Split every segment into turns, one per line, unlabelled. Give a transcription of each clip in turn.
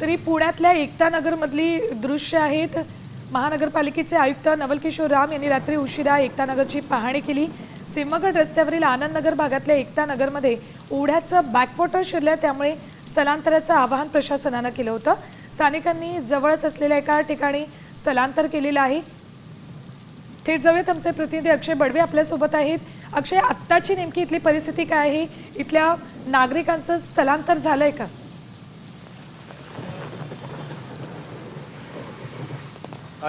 तरी पुण्यातल्या एकता नगरमधली दृश्य आहेत. महानगरपालिकेचे आयुक्त नवलकिशोर राम यांनी रात्री उशिरा एकता नगरची पाहणी केली. सिंहगड रस्त्यावरील आनंदनगर भागातल्या एकता नगरमध्ये ओढ्याचं बॅकवॉटर शिरलं त्यामुळे स्थलांतराचं आवाहन प्रशासनानं केलं होतं. स्थानिकांनी जवळच असलेल्या एका ठिकाणी स्थलांतर केलेलं आहे. थेट जाऊयात. आमचे प्रतिनिधी अक्षय बडवे आपल्यासोबत आहेत. अक्षय आत्ताची नेमकी इथली परिस्थिती काय आहे? इथल्या नागरिकांचं स्थलांतर झालंय का?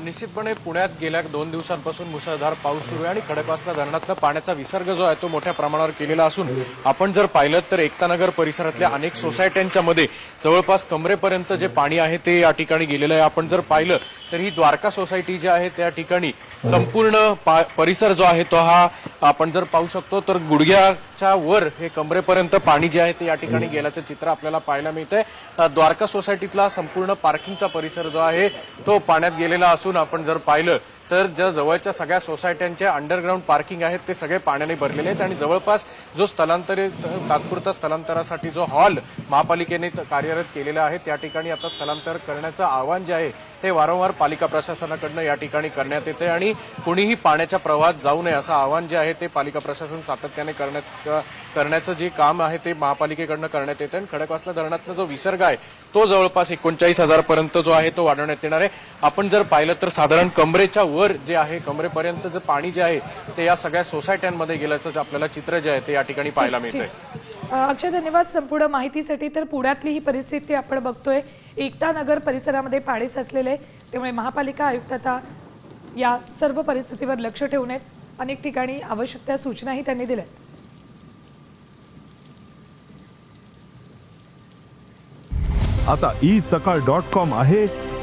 निश्चितपणे पुण्यात गेल्या दोन दिवसांपासून मुसळधार पाऊस सुरू आहे आणि खडकवासला धरणातला पाण्याचा विसर्ग जो आहे तो मोठ्या प्रमाणावर केलेला असून आपण जर पाहिलं तर एकतानगर परिसरातल्या अनेक सोसायट्यांच्या मध्ये जवळपास कमरेपर्यंत जे पाणी आहे ते या ठिकाणी गेलेलं आहे. आपण जर पाहिलं तर ही द्वारका सोसायटी जी आहे त्या ठिकाणी संपूर्ण पा- परिसर जो आहे तो हा आपण जर पाहू शकतो तर गुडघ्याच्या वर हे कमरेपर्यंत पाणी जे आहे ते या ठिकाणी गेल्याचं चित्र आपल्याला पाहायला मिळतंय. द्वारका सोसायटीतला संपूर्ण पार्किंगचा परिसर जो आहे तो पाण्यात गेलेला असून आपण जर पाहिलं तर ज्या जवळच्या सगळ्या सोसायट्यांचे अंडरग्राऊंड पार्किंग आहेत ते सगळे पाण्याने भरलेले आहेत आणि जवळपास जो स्थलांतरित तात्पुरता स्थलांतरासाठी जो हॉल महापालिकेने कार्यरत केलेला आहे त्या ठिकाणी आता स्थलांतर करण्याचं आव्हान जे आहे ते वारंवार पालिका प्रशासनाकडनं या ठिकाणी करण्यात येते आणि कुणीही पाण्याच्या प्रवाहात जाऊ नये असं आव्हान जे आहे ते पालिका प्रशासन सातत्याने करण्यात क- करण्याचं जे काम आहे ते महापालिकेकडनं करण्यात येतं आणि खडकवासला धरणातनं जो विसर्ग आहे तो जवळपास एकोणचाळीस हजारपर्यंत जो आहे तो वाढवण्यात येणार आहे. आपण जर पाहिलं तर साधारण कमरेच्या वर जे आहे कमरेपर्यंत जे पाणी जे आहे ते या सगळ्या सोसायट्यांमध्ये गेल्याचं जे आपल्याला चित्र जे आहे ते या ठिकाणी पाहायला मिळतंय.
अक्षय धन्यवाद संपूर्ण माहितीसाठी. तर पुण्यातली ही परिस्थिती आपण बघतोय. एकता नगर परिसरामध्ये पाणी साचलेलं त्यामुळे महापालिका आयुक्त आता या सर्व परिस्थितीवर लक्ष ठेवून आहेत. अनेक ठिकाणी आवश्यक त्या सूचनाही त्यांनी दिल्या
आता ई सकाळ डॉट कॉम आहे.